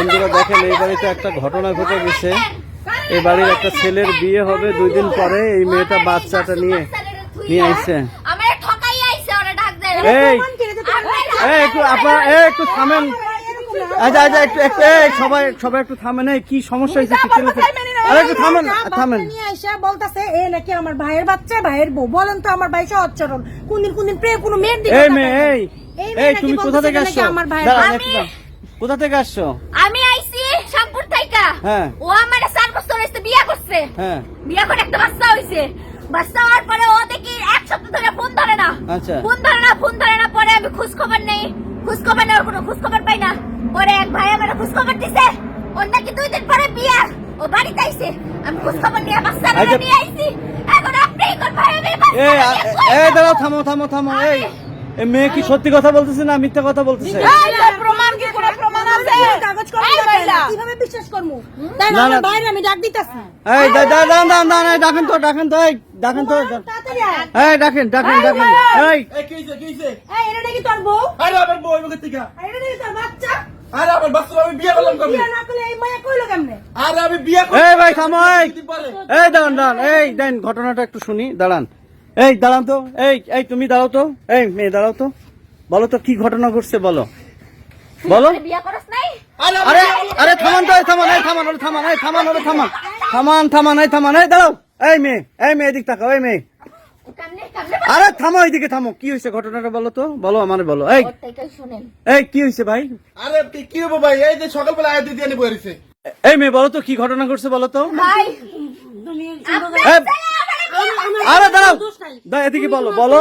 বন্ধুরা দেখেন এই বাড়িতে একটা ঘটনা ঘটে গেছে। এই বাড়ির একটা ছেলের বিয়ে হবে দুই দিন পরে এই মেয়েটা বাচ্চাটা নিয়ে নিয়ে আইছে। এই এই একটু আপনার একটু থামেন। আচ্ছা আচ্ছা একটু একটু সবাই সবাই একটু থামেন। এই কি সমস্যা হয়েছে? কি ছেলে আরে একটু থামেন থামেন। বলতাছে এ নাকি আমার ভাইয়ের বাচ্চা ভাইয়ের বউ। বলেন তো আমার ভাই কোনদিন কোনদিন প্রে কোনো মেয়ের দিকে এই মেয়ে এই তুমি কোথা থেকে আসছো? আমার ভাইয়ের কোথা থেকে আসছো? আমি আইছি শামপুর থাইকা। হ্যাঁ। ও আমার চার বছর হয়েছে বিয়া করছে। হ্যাঁ। বিয়া করে একটা বাচ্চা হয়েছে বাচ্চা হওয়ার পরে ও দেখি এক সপ্তাহ ধরে ফোন ধরে না। আচ্ছা। ফোন ধরে না ফোন ধরে না পরে আমি খোঁজ খবর নেই। খোঁজ খবর নেওয়ার কোনো খোঁজ খবর পাই না। পরে এক ভাই আমার খোঁজ খবর দিছে। ওর নাকি দুই দিন পরে বিয়া। ও বাড়িতে আইছে। আমি খোঁজ খবর নিয়ে বাচ্চা আচ্ছা। নিয়ে আইছি। এখন আপনি কোন ভাই আমি এই দাঁড়াও থামো থামো থামো। এই মেয়ে কি সত্যি কথা বলতেছে না মিথ্যা কথা বলতেছে? প্রমাণ কি কোনো প্রমাণ আছে কাগজ কলম এই দেখায় না। মহিলা। কীভাবে বিশ্বাস করব? তাই না, না না। আমার বাইরে আমি ডাক দিতাছি। এই দা দা দা দা দা দা ডাকেন তো ডাকেন তো এই ডাকেন তো। এই ডাকেন ডাকেন ডাকেন। এই। এই কি হইছে, কি হইছে? এই এটা নাকি তোর বউ? আরে আমার বউ এর মুখে থেকে। এটা নাকি তোর বাচ্চা? আরে আমার বাচ্চা আমি বিয়ে করলাম কবে? বিয়ে না করলে এই মায়া কইলো কেমনে? আরে আমি বিয়ে করলাম। এই ভাই থামো এই। এই দাঁড়ান দাঁড়ান এই দেন ঘটনাটা একটু শুনি দাঁড়ান। এই দাঁড়ান তো এই এই তুমি দাঁড়াও তো এই মেয়ে দাঁড়াও তো। বলো তো কি ঘটনা ঘটছে বলো। বলো। বিয়া করস নাই? আরে আরে থামান তো থামান এই থামান ওরে থামান এই থামান ওরে থামান থামান থামান এই থামান এই দাঁড়াও। এই মেয়ে এই মেয়ে এদিক তাকাও এই মেয়ে। আরে থামো এইদিকে থামো। কি হয়েছে ঘটনাটা বলো তো? বলো আমারে বলো। এই এই কি হয়েছে ভাই? আরে কি- কি হব ভাই? এই যে সকালবেলা আয় দিদি বয়ে এই মেয়ে বলো তো কি ঘটনা ঘটছে বলো তো? ভাই আরে দাঁড়াও। দা এদিকে বলো বলো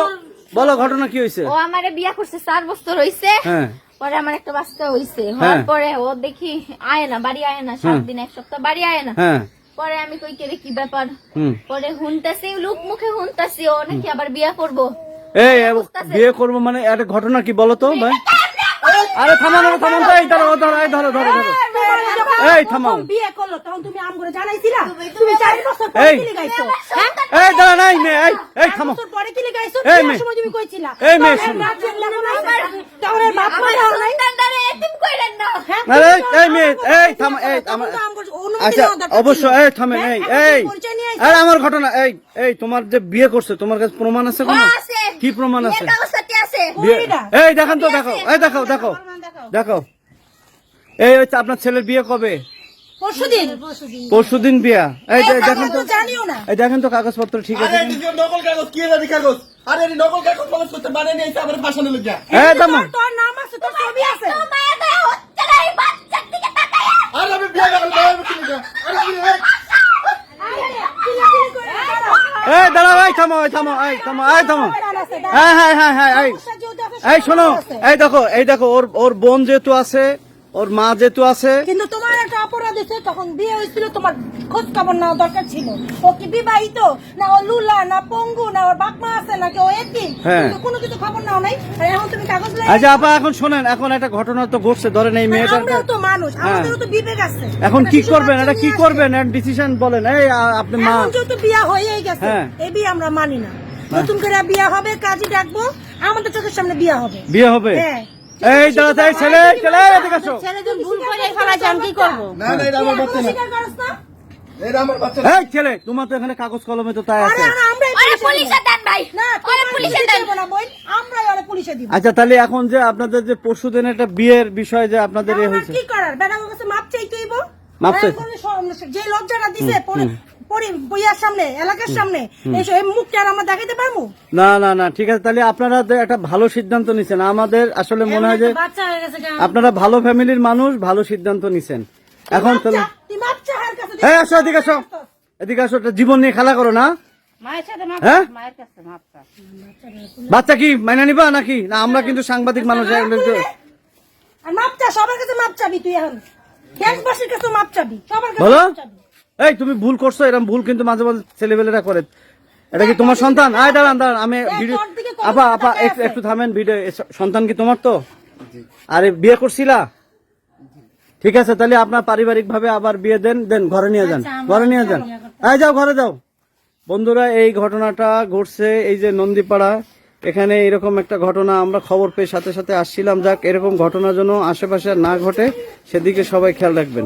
বলো ঘটনা কি হয়েছে? ও আমারে বিয়া করছে চার বছর হইছে। হ্যাঁ। পরে আমার একটা বাচ্চা হইছে। হওয়ার পরে ও দেখি আয় না বাড়ি আয় না সাত দিন এক সপ্তাহ বাড়ি আয় না। হ্যাঁ। পরে আমি কই কে কি ব্যাপার? পরে হুনতাছি লোক মুখে হুনতাছি ও নাকি আবার বিয়া করব। এই বিয়ে করব মানে একটা ঘটনা কি বলতো ভাই? আরে থামান থামান তো এই ধরো ধরো ধরো ধরো। এই থামাও। বিয়ে করল তখন তুমি আম করে জানাইছিলা? তুমি চার বছর পরে কি লিগাইছো হ্যাঁ? এই দাঁড়ান এই মেয়ে এই এই চার বছর পরে কি লিগাইছো এই বিয়ার সময় তুমি কইছিলা? এই মেয়ে তখন শোনো। রাত জেগে লেমন আছে। তখন এর বাপ মা আমার দাও নাই। এতিম কইরেন না। হ্যাঁ? আরে এই মেয়ে এই থাম এই আমার তো আম করে- অনুমতি আচ্ছা অবশ্য এই হ্যাঁ? এই এই। আরে আমার ঘটনা এই এই তোমার যে বিয়ে করছে তোমার কাছে প্রমাণ আছে কোনো? কি প্রমাণ আছে। এই দেখান তো দেখো এই দেখাও দেখো দেখো এই হচ্ছে আপনার ছেলের বিয়ে কবে? পরশুদিন। পরশুদিন বিয়া। এই দেখেন তো তো জানিও না। এই দেখেন তো কাগজপত্র ঠিক আছে? নকল কাগজ কি জানি কাগজ? আরে এটি নকল কাগজ কাগজ করতে বানিয়ে নিয়ে আমার ফাঁসানো লেগে এই দামা তোর- তোর নাম আছে তোর ছবি আছে। তো মায়ের গায়ে হচ্ছে না এই বাচ্চার দিকে তাকায়া। আরে আমি বিয়ে করলাম ভাই আমি কি লেগে আরে এই- এই দাঁড়াও এই থামো এই থামো এই থামো এই থামো। হ্যাঁ হ্যাঁ হ্যাঁ হ্যাঁ এই। এই শোনো এই দেখো এই দেখো ওর ওর বোন যেহেতু আছে ওর মা যেহেতু আছে কিন্তু তোমার একটা অপরাধ হয়েছে তখন বিয়ে হয়েছিল তোমার খোঁজ খবর নেওয়া দরকার ছিল। ও কি বিবাহিত? না ও লুলা না পঙ্গু না ওর বাপ মা আছে নাকি ও এতিম হ্যাঁ। কোনো কিছু খবর নাও নাই। এখন তুমি কাগজ আচ্ছা আপা এখন শোনেন এখন একটা ঘটনা তো ঘটছে ধরেন এই মেয়েটার আমরাও তো মানুষ হ্যাঁ। আমাদেরও তো বিবেক আছে। এখন আমরা কি করবেন? এটা কি। করবেন? ডিসিশন বলেন। এই আপনি মা এখন যেহেতু বিয়ে হয়েই গেছে হ্যাঁ। এই বিয়ে আমরা মানি না। নতুন করে বিয়ে হবে কাজী ডাকবো আমাদের চোখের সামনে বিয়ে হবে। বিয়ে হবে? হ্যাঁ। এই এই ছেলে ছেলে এদিকে আসো। ছেলেদের ভুল করে ফেলাইছে আমি কি করব? না না এটা আমার বাচ্চা না। এটা আমার বাচ্চা এই ছেলে তোমার তো এখানে কাগজ কলমে তো তাই আছে। আরে আমরাই পুলিশে পুলিশে দেন ভাই। না ওরে পুলিশে পুলিশে দেন। দেব আমরাই ওরে পুলিশে দিব। আচ্ছা তাহলে এখন যে আপনাদের যে পরশু দিন একটা বিয়ের বিষয় যে আপনাদের কি করার? কাছে মাপ চাইতে মাপ চাই- যে লজ্জাটা দিছে পরি- পরি- বইয়ার সামনে এলাকার সামনে এই এই আর আমরা দেখাইতে পারব? না না না ঠিক আছে তাহলে আপনারা একটা ভালো সিদ্ধান্ত নিছেন। আমাদের আসলে মনে হয় যে। আপনারা ভালো ফ্যামিলির মানুষ ভালো সিদ্ধান্ত নিছেন। এখন আসো এদিকে আসো। এদিকে আসো একটা জীবন নিয়ে খেলা করো না। হ্যাঁ? বাচ্চা কি মাইনা নিবা নাকি? না আমরা কিন্তু সাংবাদিক মানুষ আর মাপ চা সবার কাছে মাপ চাবি তুই এখন। দেশবাসীর কাছে মাপ চাবি সবার কাছে মাপ চাবি। এই তুমি ভুল করছ এরকম ভুল কিন্তু মাঝে মাঝে ছেলেবেলেরা করে। এটা কি তোমার সন্তান? আয় দাঁড়ান দাঁড়ান আমি ভিডিও আপা আপা একটু থামেন ভিডিও সন্তান কি তোমার তো? আরে বিয়ে করছিলা? ঠিক আছে তাহলে আপনার পারিবারিক ভাবে আবার বিয়ে দেন দেন ঘরে নিয়ে যান ঘরে নিয়ে যান। আয় যাও ঘরে যাও। বন্ধুরা এই ঘটনাটা ঘটছে এই যে নন্দীপাড়া। এখানে এরকম একটা ঘটনা আমরা খবর পেয়ে সাথে সাথে আসছিলাম। যাক এরকম ঘটনা যেন আশেপাশে না ঘটে সেদিকে সবাই খেয়াল রাখবেন।